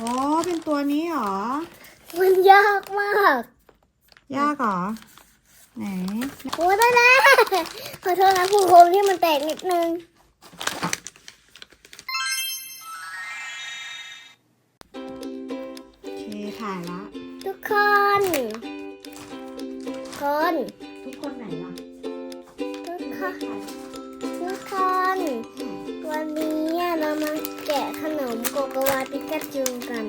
อ๋อเป็นตัวนี้เหรอ มันยากมาก ยากเหรอ ไหน โอ้ได้แล้วขอโทษนะผู้ชมที่มันแตกนิดนึง โอเค ถ่ายละ ทุกคน คน ทุกคนไหนล่ะทุกคน ทุกคน วันนี้เรามาแกะขนม โกโกวาปิกาจูกัน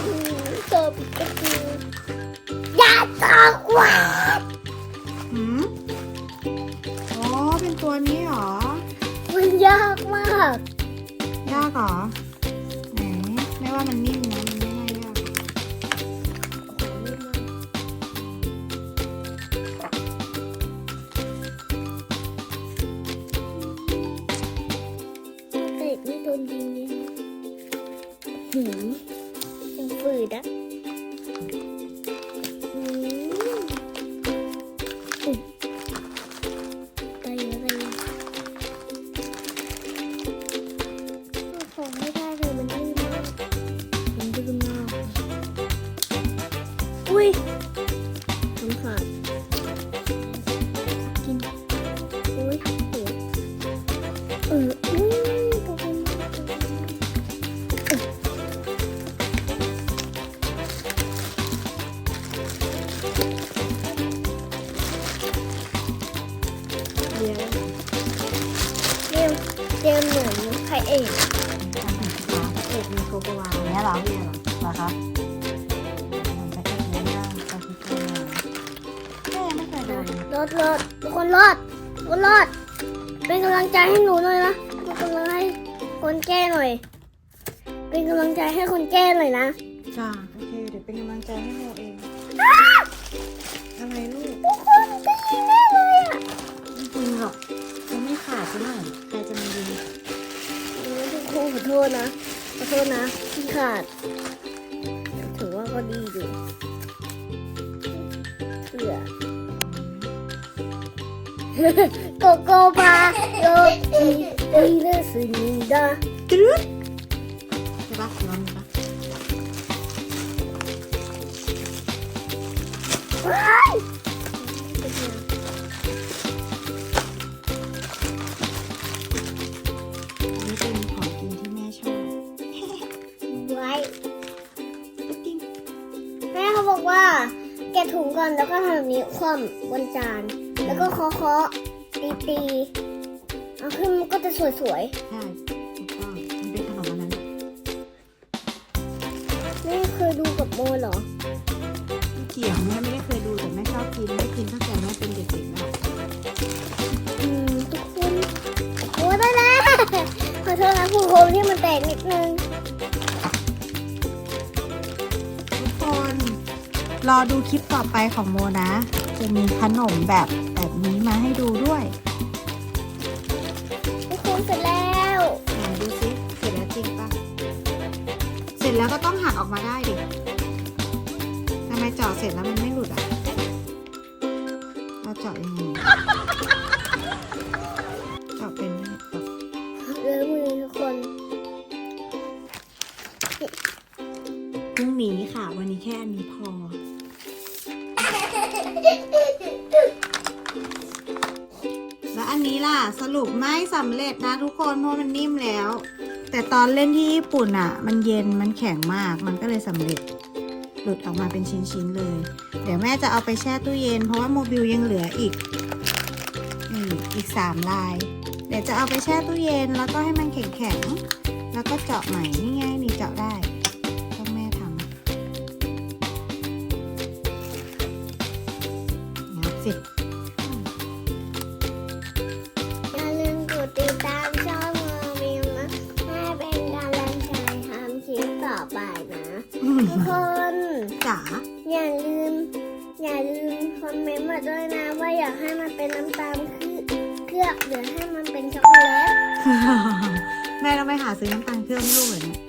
อืมโซปิกาจูอยาตอกว่าหืมอ๋อ เป็นตัวนี้เหรอ มันยากมาก ยากเหรอ ไหน ไม่ว่ามันนิ่มนะ หืมยังฝืดอะ เอกเอกมีโกโกวาเนี้ยเหรอเนี่ยเหรอครับมันจะเอกเนี่ยนะตอนที่เจอแม่ไม่เคยโดนรอดรอดทุกคนรอดทุกคนรอด เป็นกำลังใจให้หนูหน่อยนะเป็นกำลังให้คนแก้หน่อย เป็นกำลังใจให้คนแก้หน่อยนะจ้าโอเคเดี๋ยวเป็นกำลังใจให้โมเองอะไรลูกทุกคนได้ยินแน่เโทษนะ ขอโทษนะที่ขาด ถือว่าก็ดีอยู่เสือโกโก้ปาโยอีอีเลสนิดาตรึ๊ดใช่ปะลองดูปะว้าย ว้จริงแม่เขาบอกว่า แกะถุงก่อนแล้วก็ทำแบบนี้คว่ำบนจาน แล้วก็เคาะเคาะตีตีๆเอาขึ้นมันก็จะสวยใช่ถูกต้องมันเป็นขนมอันนั้นๆแม่เคยดูกับโมเหรอ ไม่เกี่ยวแม่ไม่ได้เคยดูแต่แม่ชอบกินแม่กินตั้งแต่แม่เป็นเด็กๆแล้วอืมทุกคนโอ้ได้แล้วขอโทษนะผู้ชมที่มันแตกนิดนึง รอดูคลิปต่อไปของโมนะ จะมีขนมแบบแบบนี้มาให้ดูด้วยทุกคนเสร็จแล้วไหนดูซิเสร็จแล้วจริงปะเสร็จแล้วก็ต้องหักออกมาได้ดิทำไมเจาะเสร็จแล้วมันไม่หลุดอะเราเจาะยังไงเจาะเป็นไหมเจาะเลือมือทุกคนพรุ่งนี้ค่ะ วันนี้แค่อันนี้พอ แล้วอันนี้ล่ะสรุปไม่สำเร็จนะทุกคนเพราะมันนิ่มแล้ว แต่ตอนเล่นที่ญี่ปุ่นอะมันเย็นมันแข็งมากมันก็เลยสำเร็จ หลุดออกมาเป็นชิ้นๆเลย เดี๋ยวแม่จะเอาไปแช่ตู้เย็น เพราะว่าโมบิลยังเหลืออีกนี่อีกสามลาย เดี๋ยวจะเอาไปแช่ตู้เย็นแล้วก็ให้มันแข็งๆแล้วก็เจาะใหม่นี่ไงนี่เจาะได้ สิอย่าลืมกดติดตามช่องเมอร์วิวนะให้เป็นกำลังใจทำคลิปต่อไปนะทุกคน จ๋าอย่าลืม อย่าลืมคอมเมนต์มาด้วยนะ ว่าอยากให้มันเป็นน้ำตาลเคลือบหรือให้มันเป็นช็อกโกแลต แม่ต้องไปหาซื้อน้ำตาลเครื่องให้ลูกเหรอเนี่ย